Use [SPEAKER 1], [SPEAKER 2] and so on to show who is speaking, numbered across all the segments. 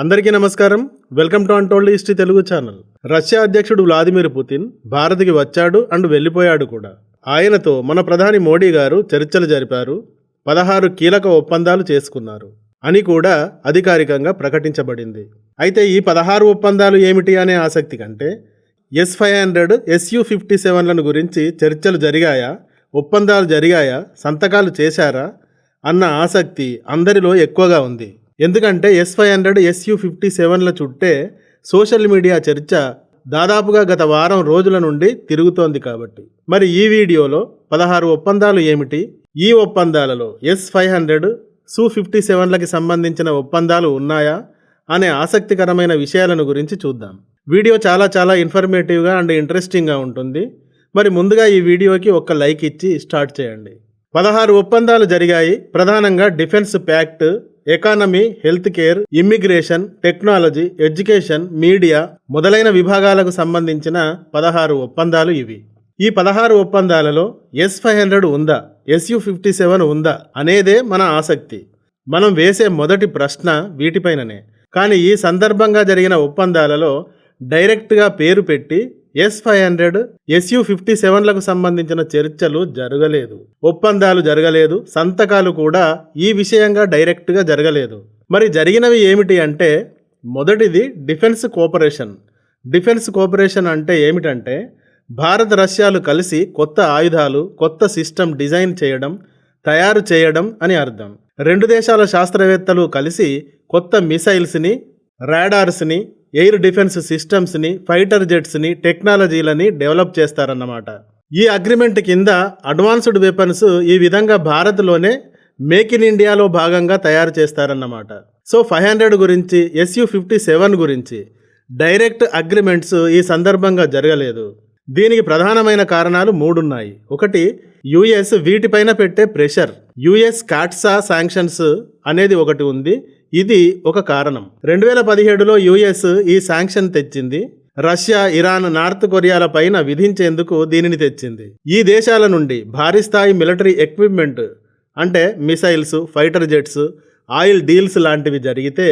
[SPEAKER 1] అందరికీ నమస్కారం. Welcome to untold history Telugu channel. Russia అధ్యక్షుడు వ్లాదిమిర్ పుతిన్ భారత్కి వచ్చాడు అండ్ వెళ్ళిపోయాడు కూడా. ఆయనతో మన ప్రధాని మోడీ గారు చర్చలు జరిపారు పదహారు కీలక ఒప్పందాలు చేసుకున్నారు అని కూడా అధికారికంగా ప్రకటించబడింది. అయితే ఈ పదహారు ఒప్పందాలు ఏమిటి అనే ఆసక్తి కంటే S five hundred SU fifty సెవెన్లను గురించి చర్చలు జరిగాయా ఒప్పందాలు జరిగాయా సంతకాలు చేశారా అన్న ఆసక్తి అందరిలో ఎక్కువగా ఉంది. ఎందుకంటే S five hundred SU fifty సెవెన్ల చుట్టే సోషల్ మీడియా చర్చ దాదాపుగా గత వారం రోజుల నుండి తిరుగుతోంది కాబట్టి. మరి ఈ వీడియోలో పదహారు ఒప్పందాలు ఏమిటి? ఈ ఒప్పందాలలో S five hundred SU fifty సెవెన్లకి సంబంధించిన ఒప్పందాలు ఉన్నాయా? అనే ఆసక్తికరమైన విషయాలను గురించి చూద్దాం. వీడియో చాలా చాలా ఇన్ఫర్మేటివ్గా అండ్ ఇంట్రెస్టింగ్గా ఉంటుంది. మరి ముందుగా ఈ వీడియోకి ఒక లైక్ ఇచ్చి స్టార్ట్ చేయండి. పదహారు ఒప్పందాలు జరిగాయి. ప్రధానంగా defence pact economy health care immigration technology education media మొదలైన విభాగాలకు సంబంధించిన పదహారు ఒప్పందాలు ఇవి. ఈ పదహారు ఒప్పందాలలో ఎస్ ఫైవ్ హండ్రెడ్ ఉందా ఎస్యు ఫిఫ్టీ సెవెన్ ఉందా అనేదే మన ఆసక్తి. మనం వేసే మొదటి ప్రశ్న వీటిపైననే. కానీ ఈ సందర్భంగా జరిగిన ఒప్పందాలలో డైరెక్ట్గా పేరు పెట్టి S five hundred SU fifty సెవెన్లకు సంబంధించిన చర్చలు జరగలేదు. ఒప్పందాలు జరగలేదు. సంతకాలు కూడా ఈ విషయంగా డైరెక్ట్గా జరగలేదు. మరి జరిగినవి ఏమిటి అంటే మొదటిది డిఫెన్స్ కోఆపరేషన్. డిఫెన్స్ కోఆపరేషన్ అంటే ఏమిటంటే భారత్ రష్యాలు కలిసి కొత్త ఆయుధాలు కొత్త సిస్టమ్ డిజైన్ చేయడం తయారు చేయడం అని అర్థం. రెండు దేశాల శాస్త్రవేత్తలు కలిసి కొత్త మిసైల్స్ని రాడార్స్ని ఎయిర్ డిఫెన్స్ సిస్టమ్స్ని ఫైటర్ జెట్స్ని టెక్నాలజీలని డెవలప్ చేస్తారన్నమాట. ఈ అగ్రిమెంట్ కింద అడ్వాన్స్డ్ వెపన్స్ ఈ విధంగా భారత్లోనే మేక్ ఇన్ ఇండియాలో భాగంగా తయారు చేస్తారన్నమాట. సో ఫైవ్ హండ్రెడ్ గురించి ఎస్యు ఫిఫ్టీ సెవెన్ గురించి డైరెక్ట్ అగ్రిమెంట్స్ ఈ సందర్భంగా జరగలేదు. దీనికి ప్రధానమైన కారణాలు మూడున్నాయి. ఒకటి యుఎస్ వీటిపైన పెట్టే ప్రెషర్. యుఎస్ కాట్సా శాంక్షన్స్ అనేది ఒకటి ఉంది. ఇది ఒక కారణం. రెండు వేల పదిహేడులో యుఎస్ ఈ శాంక్షన్ తెచ్చింది. రష్యా ఇరాన్ నార్త్ కొరియాల పైన విధించేందుకు దీనిని తెచ్చింది. ఈ దేశాల నుండి భారీ స్థాయి మిలిటరీ ఎక్విప్మెంట్ అంటే missiles fighter jets oil deals లాంటివి జరిగితే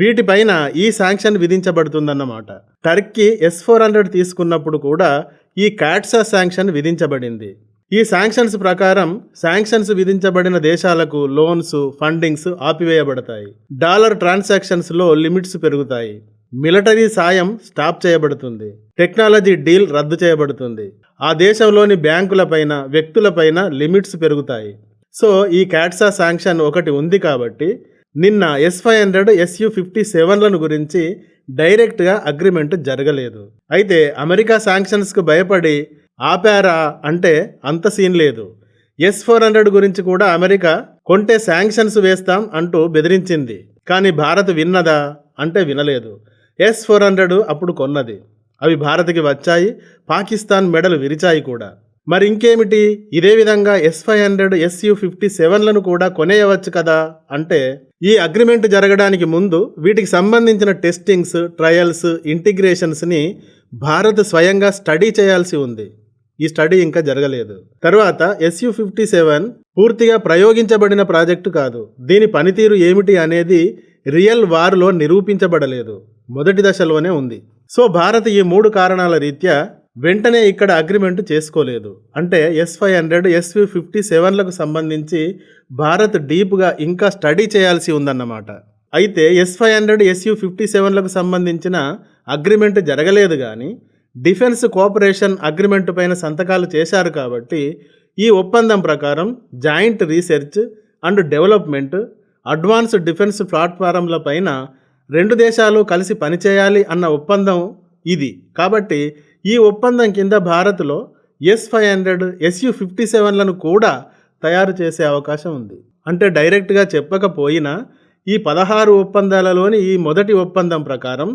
[SPEAKER 1] వీటిపైన ఈ శాంక్షన్ విధించబడుతుందన్నమాట. టర్కీ ఎస్ ఫోర్ హండ్రెడ్ తీసుకున్నప్పుడు కూడా ఈ కాట్సా శాంక్షన్ విధించబడింది. ఈ శాంక్షన్స్ ప్రకారం శాంక్షన్స్ విధించబడిన దేశాలకు లోన్స్ ఫండింగ్స్ ఆపివేయబడతాయి. డాలర్ ట్రాన్సాక్షన్స్లో లిమిట్స్ పెరుగుతాయి. మిలిటరీ సాయం స్టాప్ చేయబడుతుంది. టెక్నాలజీ డీల్ రద్దు చేయబడుతుంది. ఆ దేశంలోని బ్యాంకులపైన వ్యక్తులపైన లిమిట్స్ పెరుగుతాయి. సో ఈ క్యాట్సా శాంక్షన్ ఒకటి ఉంది కాబట్టి నిన్న S five hundred SU fifty సెవెన్లను గురించి డైరెక్ట్గా అగ్రిమెంట్ జరగలేదు. అయితే అమెరికా శాంక్షన్స్కు భయపడి ఆపారా అంటే అంత సీన్ లేదు. ఎస్ ఫోర్ హండ్రెడ్ గురించి కూడా అమెరికా కొంటే శాంక్షన్స్ వేస్తాం అంటూ బెదిరించింది. కానీ భారత్ విన్నదా అంటే వినలేదు. ఎస్ ఫోర్ హండ్రెడ్ అప్పుడు కొన్నది. అవి భారత్కి వచ్చాయి పాకిస్తాన్ మెడలు విరిచాయి కూడా. మరి ఇంకేమిటి? ఇదే విధంగా S five hundred SU fifty సెవెన్లను కూడా కొనేయవచ్చు కదా అంటే ఈ అగ్రిమెంట్ జరగడానికి ముందు వీటికి సంబంధించిన టెస్టింగ్స్ ట్రయల్స్ ఇంటిగ్రేషన్స్ని భారత్ స్వయంగా స్టడీ చేయాల్సి ఉంది. ఈ స్టడీ ఇంకా జరగలేదు. తర్వాత ఎస్యు ఫిఫ్టీ సెవెన్ పూర్తిగా ప్రయోగించబడిన ప్రాజెక్టు కాదు. దీని పనితీరు ఏమిటి అనేది రియల్ వార్లో నిరూపించబడలేదు. మొదటి దశలోనే ఉంది. సో భారత్ ఈ మూడు కారణాల రీత్యా వెంటనే ఇక్కడ అగ్రిమెంట్ చేసుకోలేదు. అంటే S five hundred SU fifty సెవెన్లకు సంబంధించి భారత్ డీప్గా ఇంకా స్టడీ చేయాల్సి ఉందన్నమాట. అయితే S five hundred SU fifty సెవెన్లకు సంబంధించిన అగ్రిమెంట్ జరగలేదు కానీ డిఫెన్స్ కోఆపరేషన్ అగ్రిమెంట్ పైన సంతకాలు చేశారు కాబట్టి ఈ ఒప్పందం ప్రకారం joint research and development advance defence ప్లాట్ఫారంల పైన రెండు దేశాలు కలిసి పనిచేయాలి అన్న ఒప్పందం ఇది. కాబట్టి ఈ ఒప్పందం కింద భారత్లో S five hundred SU fifty సెవెన్లను కూడా తయారు చేసే అవకాశం ఉంది. అంటే డైరెక్ట్గా చెప్పకపోయినా ఈ పదహారు ఒప్పందాలలోని ఈ మొదటి ఒప్పందం ప్రకారం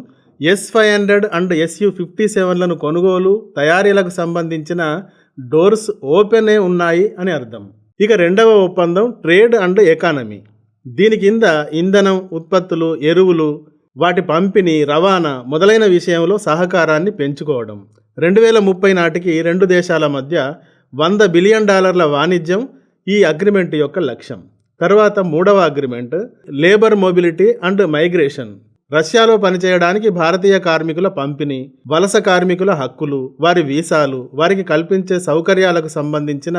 [SPEAKER 1] S five hundred and SU fifty సెవెన్లను కొనుగోలు తయారీలకు సంబంధించిన డోర్స్ ఓపెనే ఉన్నాయి అని అర్థం. ఇక రెండవ ఒప్పందం ట్రేడ్ అండ్ ఎకానమీ. దీని కింద ఇంధనం ఉత్పత్తులు ఎరువులు వాటి పంపిణీ రవాణా మొదలైన విషయంలో సహకారాన్ని పెంచుకోవడం. రెండు వేల ముప్పై నాటికి రెండు దేశాల మధ్య వంద బిలియన్ డాలర్ల వాణిజ్యం ఈ అగ్రిమెంట్ యొక్క లక్ష్యం. తర్వాత మూడవ agreement labour mobility and migration. రష్యాలో పనిచేయడానికి భారతీయ కార్మికుల పంపిణీ వలస కార్మికుల హక్కులు వారి వీసాలు వారికి కల్పించే సౌకర్యాలకు సంబంధించిన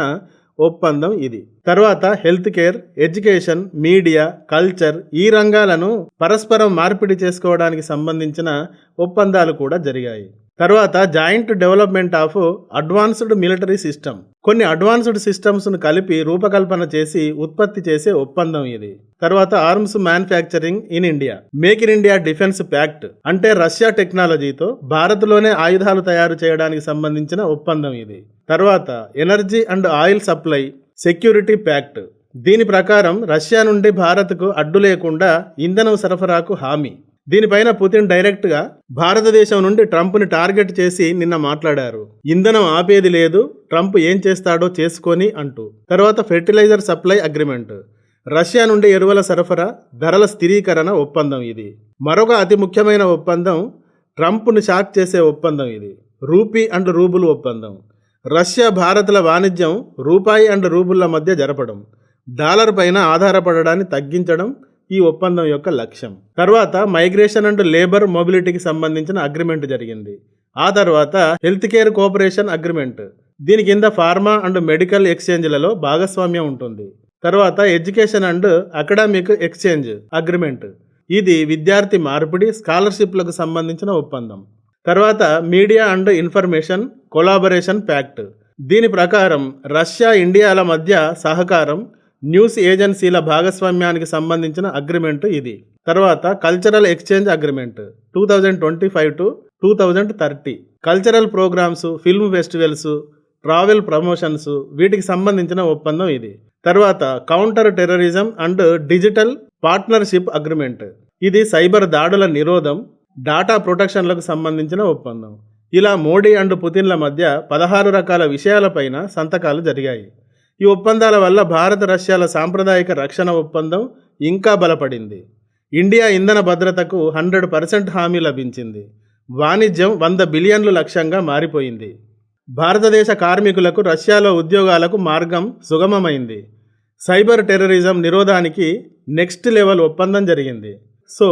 [SPEAKER 1] ఒప్పందం ఇది. తర్వాత health care education media culture ఈ రంగాలను పరస్పరం మార్పిడి చేసుకోవడానికి సంబంధించిన ఒప్పందాలు కూడా జరిగాయి. తర్వాత joint development of advanced military system. కొన్ని అడ్వాన్స్డ్ సిస్టమ్స్ను కలిపి రూపకల్పన చేసి ఉత్పత్తి చేసే ఒప్పందం ఇది. తర్వాత arms manufacturing in India. Make in India defence pact అంటే రష్యా టెక్నాలజీతో భారత్లోనే ఆయుధాలు తయారు చేయడానికి సంబంధించిన ఒప్పందం ఇది. తర్వాత energy and oil supply security pact. దీని ప్రకారం రష్యా నుండి భారత్కు అడ్డు లేకుండా ఇంధనం సరఫరాకు హామీ. దీనిపైన పుతిన్ డైరెక్ట్గా భారతదేశం నుండి ట్రంప్ని టార్గెట్ చేసి నిన్న మాట్లాడారు. ఇంధనం ఆపేది లేదు ట్రంప్ ఏం చేస్తాడో చేసుకొని అంటూ. తర్వాత ఫెర్టిలైజర్ సప్లై అగ్రిమెంట్. రష్యా నుండి ఎరువుల సరఫరా ధరల స్థిరీకరణ ఒప్పందం ఇది. మరొక అతి ముఖ్యమైన ఒప్పందం ట్రంప్ను షాక్ చేసే ఒప్పందం ఇది. రూపీ అండ్ రూబుల్ ఒప్పందం. రష్యా భారత్ల వాణిజ్యం రూపాయి అండ్ రూబుల్ల మధ్య జరపడం. డాలర్ పైన ఆధారపడడాన్ని తగ్గించడం ఈ ఒప్పందం యొక్క లక్ష్యం. తర్వాత మైగ్రేషన్ అండ్ లేబర్ మొబిలిటీకి సంబంధించిన అగ్రిమెంట్ జరిగింది. ఆ తర్వాత హెల్త్ కేర్ కోఆపరేషన్ అగ్రిమెంట్. దీని కింద ఫార్మా అండ్ మెడికల్ ఎక్స్చేంజ్లలో భాగస్వామ్యం ఉంటుంది. తర్వాత education and academic exchange agreement. ఇది విద్యార్థి మార్పిడి స్కాలర్షిప్లకు సంబంధించిన ఒప్పందం. తర్వాత media and information collaboration pact. దీని ప్రకారం రష్యా ఇండియాల మధ్య సహకారం న్యూస్ ఏజెన్సీల భాగస్వామ్యానికి సంబంధించిన అగ్రిమెంట్ ఇది. తర్వాత cultural exchange agreement two thousand twenty five to two thousand thirty cultural programmes film festivals travel promotions వీటికి సంబంధించిన ఒప్పందం ఇది. తర్వాత counter terrorism and digital partnership agreement. ఇది సైబర్ దాడుల నిరోధం డాటా ప్రొటెక్షన్లకు సంబంధించిన ఒప్పందం. ఇలా మోడీ అండ్ పుతిన్ల మధ్య పదహారు రకాల విషయాలపైన సంతకాలు జరిగాయి. ఈ ఒప్పందాల వల్ల భారత రష్యాల సాంప్రదాయిక రక్షణ ఒప్పందం ఇంకా బలపడింది. ఇండియా ఇంధన భద్రతకు హండ్రెడ్ పర్సెంట్ హామీ లభించింది. వాణిజ్యం వంద బిలియన్లు లక్ష్యంగా మారిపోయింది. భారతదేశ కార్మికులకు రష్యాలో ఉద్యోగాలకు మార్గం సుగమమైంది. సైబర్ టెర్రరిజం నిరోధానికి నెక్స్ట్ లెవెల్ ఒప్పందం జరిగింది. So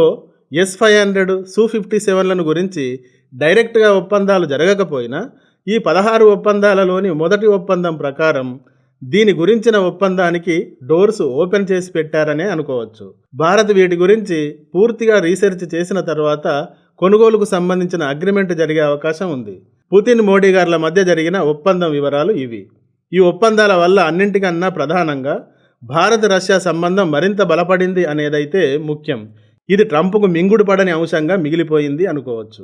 [SPEAKER 1] S five hundred SU fifty సెవెన్లను గురించి డైరెక్ట్గా ఒప్పందాలు జరగకపోయినా ఈ పదహారు ఒప్పందాలలోని మొదటి ఒప్పందం ప్రకారం దీని గురించిన ఒప్పందానికి డోర్స్ ఓపెన్ చేసి పెట్టారనే అనుకోవచ్చు. భారత్ వీటి గురించి పూర్తిగా రీసెర్చ్ చేసిన తర్వాత కొనుగోలుకు సంబంధించిన అగ్రిమెంట్ జరిగే అవకాశం ఉంది. పుతిన్ మోడీ గారుల మధ్య జరిగిన ఒప్పందం వివరాలు ఇవి. ఈ ఒప్పందాల వల్ల అన్నింటికన్నా ప్రధానంగా భారత్ రష్యా సంబంధం మరింత బలపడింది అనేదైతే ముఖ్యం. ఇది ట్రంప్కు మింగుడు పడని అంశంగా మిగిలిపోయింది అనుకోవచ్చు.